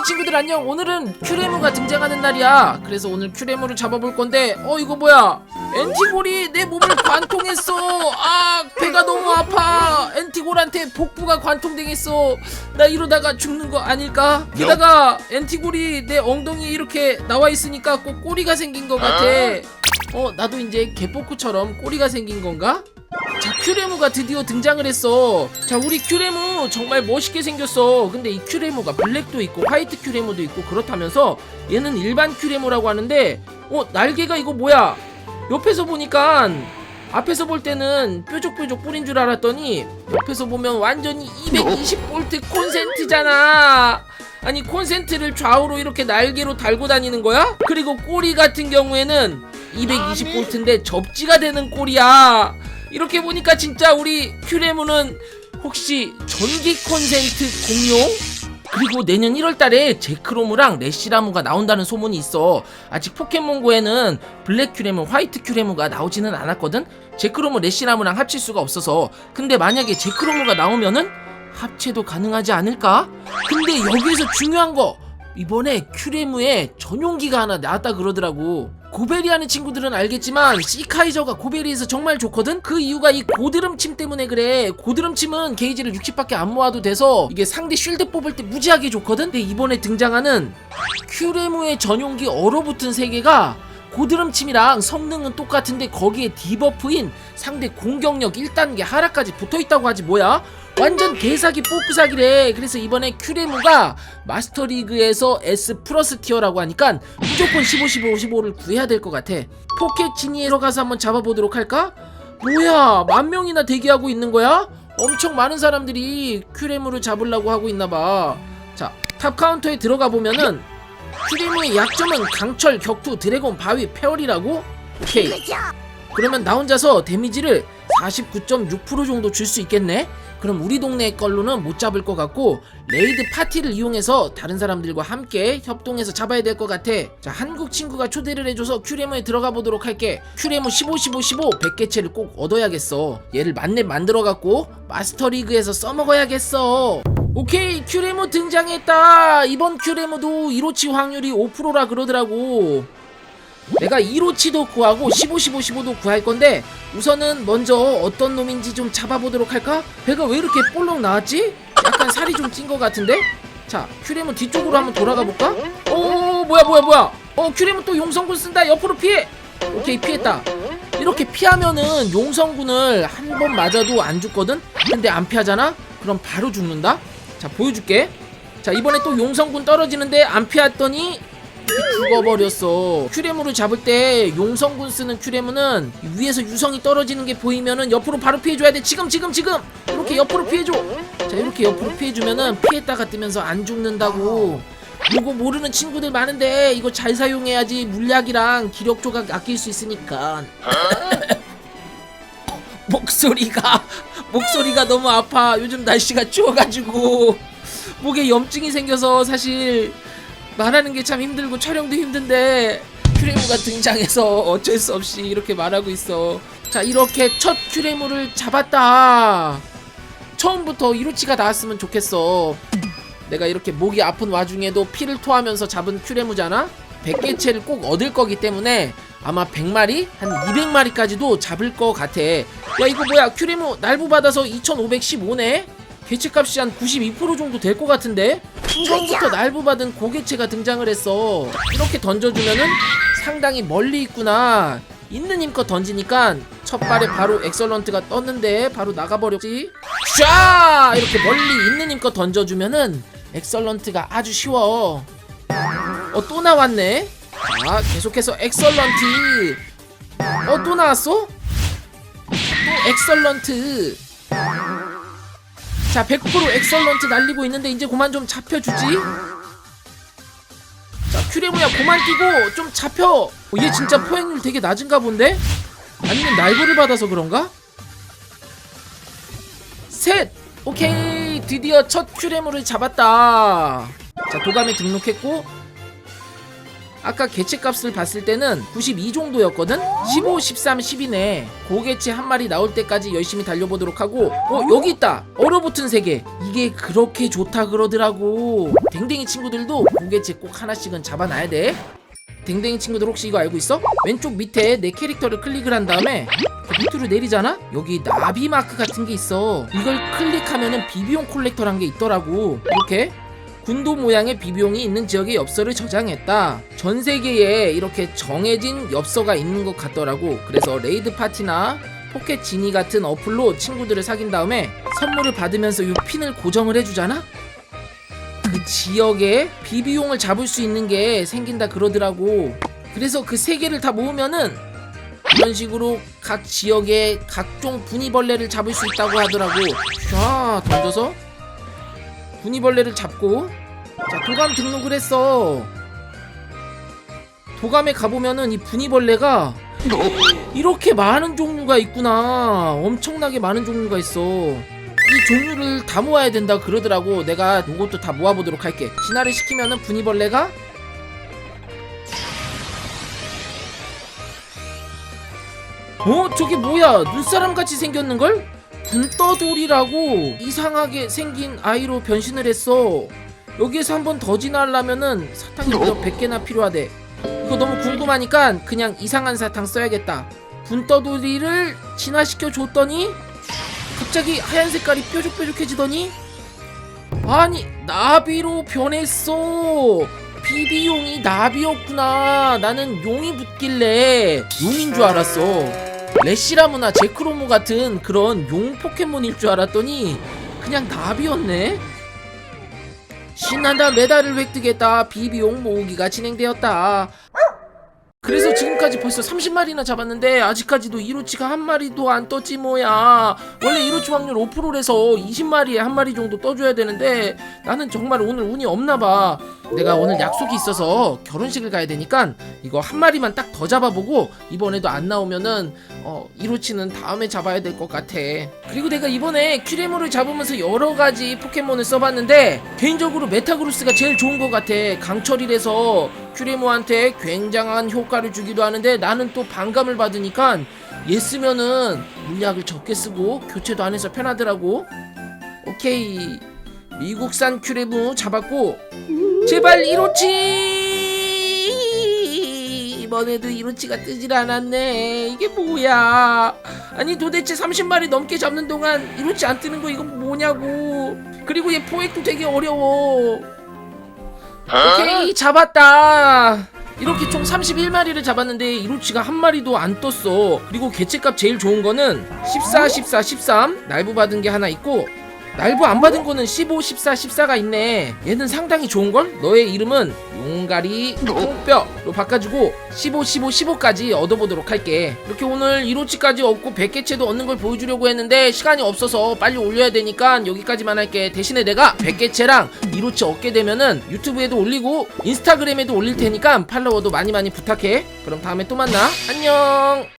엉덩이 친구들 안녕. 오늘은 큐레무가 등장하는 날이야. 그래서 오늘 큐레무를 잡아볼 건데 어 이거 뭐야? 엔티골이 내 몸을 관통했어. 아 배가 너무 아파. 엔티골한테 복부가 관통되겠어. 나 이러다가 죽는 거 아닐까? 게다가 엔티골이 내 엉덩이에 이렇게 나와 있으니까 꼭 꼬리가 생긴 것 같아. 어 나도 이제 개뽀꾸처럼 꼬리가 생긴 건가? 자 큐레무가 드디어 등장을 했어. 자 우리 큐레무 정말 멋있게 생겼어. 근데 이 큐레무가 블랙도 있고 화이트 큐레무도 있고 그렇다면서 얘는 일반 큐레무라고 하는데 어 날개가 이거 뭐야? 옆에서 보니까 앞에서 볼 때는 뾰족뾰족 뿌린 줄 알았더니 옆에서 보면 완전히 220V 콘센트잖아. 아니 콘센트를 좌우로 이렇게 날개로 달고 다니는 거야? 그리고 꼬리 같은 경우에는 220V인데 접지가 되는 꼬리야 이렇게 보니까 진짜 우리 큐레무는 혹시 전기 콘센트 공룡? 그리고 내년 1월달에 제크로무랑 레시라무가 나온다는 소문이 있어. 아직 포켓몬고에는 블랙 큐레무, 화이트 큐레무가 나오지는 않았거든. 제크로무, 레시라무랑 합칠 수가 없어서. 근데 만약에 제크로무가 나오면은 합체도 가능하지 않을까? 근데 여기에서 중요한 거 이번에 큐레무에 전용기가 하나 나왔다 그러더라고. 고베리 하는 친구들은 알겠지만 시카이저가 고베리에서 정말 좋거든? 그 이유가 이 고드름침 때문에 그래 고드름침은 게이지를 60밖에 안 모아도 돼서 이게 상대 쉴드 뽑을 때 무지하게 좋거든? 근데 이번에 등장하는 큐레무의 전용기 얼어붙은 세계가 고드름침이랑 성능은 똑같은데 거기에 디버프인 상대 공격력 1단계 하락까지 붙어있다고 하지 뭐야? 완전 개사기 뽀꾸사기래 그래서 이번에 큐레무가 마스터리그에서 S 플러스 티어라고 하니까 무조건 15 15 15를 구해야 될 것 같아 포켓 지니에 들어가서 한번 잡아보도록 할까? 뭐야 만 명이나 대기하고 있는 거야? 엄청 많은 사람들이 큐레무를 잡으려고 하고 있나봐 자 탑 카운터에 들어가 보면은 큐레무의 약점은 강철, 격투, 드래곤, 바위, 페어리라고? 오케이. 그러면 나 혼자서 데미지를 49.6% 정도 줄 수 있겠네? 그럼 우리 동네 걸로는 못 잡을 것 같고 레이드 파티를 이용해서 다른 사람들과 함께 협동해서 잡아야 될 것 같아. 자 한국 친구가 초대를 해줘서 큐레모에 들어가 보도록 할게. 큐레모 15 15 15 100개체를 꼭 얻어야겠어. 얘를 만렙 만들어갖고 마스터리그에서 써먹어야겠어 오케이 큐레모 등장했다 이번 큐레모도 이로치 확률이 5%라 그러더라고 내가 1호치도 구하고 15, 15, 15도 구할 건데 우선은 먼저 어떤 놈인지 좀 잡아보도록 할까? 배가 왜 이렇게 볼록 나왔지? 약간 살이 좀 찐 것 같은데? 자 큐레몬 뒤쪽으로 한번 돌아가 볼까? 오 뭐야 뭐야 뭐야 어 큐레몬 또 용성군 쓴다 옆으로 피해 오케이 피했다 이렇게 피하면은 용성군을 한 번 맞아도 안 죽거든? 근데 안 피하잖아? 그럼 바로 죽는다? 자 보여줄게 자 이번에 또 용성군 떨어지는데 안 피했더니 죽어버렸어. 큐레무를 잡을 때 용성군 쓰는 큐레무는 위에서 유성이 떨어지는 게 보이면은 옆으로 바로 피해줘야 돼. 지금 지금 지금 이렇게 옆으로 피해줘. 자 이렇게 옆으로 피해주면은 피했다가 뜨면서 안 죽는다고. 이거 모르는 친구들 많은데 이거 잘 사용해야지 물약이랑 기력 조각 아낄 수 있으니까. 목소리가 목소리가 너무 아파. 요즘 날씨가 추워가지고 목에 염증이 생겨서 사실 말하는 게 참 힘들고 촬영도 힘든데 큐레무가 등장해서 어쩔 수 없이 이렇게 말하고 있어. 자 이렇게 첫 큐레무를 잡았다. 처음부터 이로치가 나왔으면 좋겠어. 내가 이렇게 목이 아픈 와중에도 피를 토하면서 잡은 큐레무잖아. 100개체를 꼭 얻을 거기 때문에 아마 100마리? 한 200마리까지도 잡을 것 같아. 야 이거 뭐야 큐레무 날부 받아서 2515네? 개체값이 한 92% 정도 될 것 같은데? 처음부터 날부 받은 고개체가 등장을 했어. 이렇게 던져주면은 상당히 멀리 있구나. 있는 힘껏 던지니까 첫 발에 바로 엑설런트가 떴는데 바로 나가버렸지. 샤! 이렇게 멀리 있는 힘껏 던져주면은 엑설런트가 아주 쉬워. 어, 또 나왔네. 자, 계속해서 엑설런트. 어, 또 나왔어? 또 엑설런트. 자, 100% 엑설런트 날리고 있는데 이제 그만 좀 잡혀주지. 자, 큐레모야 그만 뛰고 좀 잡혀. 어, 얘 진짜 포획률 되게 낮은가 본데? 아니면 날고를 받아서 그런가? 셋! 오케이! 드디어 첫 큐레모를 잡았다. 자, 도감에 등록했고 아까 개체값을 봤을 때는 92 정도였거든? 15, 13, 10이네. 고개체 한 마리 나올 때까지 열심히 달려보도록 하고 어 여기 있다! 얼어붙은 세계! 이게 그렇게 좋다 그러더라고. 댕댕이 친구들도 고개체 꼭 하나씩은 잡아놔야 돼. 댕댕이 친구들 혹시 이거 알고 있어? 왼쪽 밑에 내 캐릭터를 클릭을 한 다음에 그 밑으로 내리잖아? 여기 나비 마크 같은 게 있어. 이걸 클릭하면은 비비용 콜렉터란 게 있더라고. 이렇게 군도 모양의 비비용이 있는 지역의 엽서를 저장했다. 전 세계에 이렇게 정해진 엽서가 있는 것 같더라고. 그래서 레이드 파티나 포켓 지니 같은 어플로 친구들을 사귄 다음에 선물을 받으면서 이 핀을 고정을 해주잖아? 그 지역에 비비용을 잡을 수 있는 게 생긴다 그러더라고. 그래서 그 세 개를 다 모으면은 이런 식으로 각 지역에 각종 분이벌레를 잡을 수 있다고 하더라고. 자, 던져서 분이벌레를 잡고. 자 도감 등록을 했어. 도감에 가보면은 이 분이벌레가 이렇게 많은 종류가 있구나. 엄청나게 많은 종류가 있어. 이 종류를 다 모아야 된다 그러더라고. 내가 이것도 다 모아보도록 할게. 진화를 시키면은 분이벌레가 어? 저게 뭐야? 눈사람 같이 생겼는걸? 분떠돌이라고 이상하게 생긴 아이로 변신을 했어. 여기에서 한 번더 진화하려면은 사탕이 무려 100개나 필요하대. 이거 너무 궁금하니까 그냥 이상한 사탕 써야겠다. 분떠돌이를 진화시켜 줬더니 갑자기 하얀 색깔이 뾰족뾰족해지더니 아니 나비로 변했어. 비비용이 나비였구나. 나는 용이 붙길래 용인 줄 알았어 레시라무나 제크로모 같은 그런 용 포켓몬일 줄 알았더니 그냥 나비였네? 신난다. 메달을 획득했다. 비비용 모으기가 진행되었다 그래서 지금까지 벌써 30마리나 잡았는데 아직까지도 이로치가 한 마리도 안 떴지 뭐야. 원래 이로치 확률 5%라서 20마리에 한 마리 정도 떠줘야 되는데 나는 정말 오늘 운이 없나봐. 내가 오늘 약속이 있어서 결혼식을 가야 되니까 이거 한 마리만 딱 더 잡아보고 이번에도 안 나오면은 어 이로치는 다음에 잡아야 될 것 같아. 그리고 내가 이번에 큐레모를 잡으면서 여러 가지 포켓몬을 써봤는데 개인적으로 메타그루스가 제일 좋은 것 같아. 강철이라서 큐레모한테 굉장한 효과를 주기도 하는데 나는 또 반감을 받으니까 얘 쓰면은 물약을 적게 쓰고 교체도 안 해서 편하더라고. 오케이. 미국산 큐레모 잡았고. 제발 이로치! 이번에도 이로치가 뜨질 않았네. 이게 뭐야? 아니 도대체 30마리 넘게 잡는 동안 이로치 안 뜨는 거 이거 뭐냐고. 그리고 얘 포획도 되게 어려워 오케이 잡았다. 이렇게 총 31마리를 잡았는데 이로치가 한 마리도 안 떴어. 그리고 개체값 제일 좋은 거는 14, 14, 13 날부 받은 게 하나 있고 날부 안 받은 거는 15, 14, 14가 있네. 얘는 상당히 좋은걸? 너의 이름은 용가리 똥뼈로 바꿔주고 15, 15, 15까지 얻어보도록 할게. 이렇게 오늘 1호치까지 얻고 100개체도 얻는 걸 보여주려고 했는데 시간이 없어서 빨리 올려야 되니까 여기까지만 할게. 대신에 내가 100개체랑 1호치 얻게 되면은 유튜브에도 올리고 인스타그램에도 올릴 테니까 팔로워도 많이 많이 부탁해. 그럼 다음에 또 만나. 안녕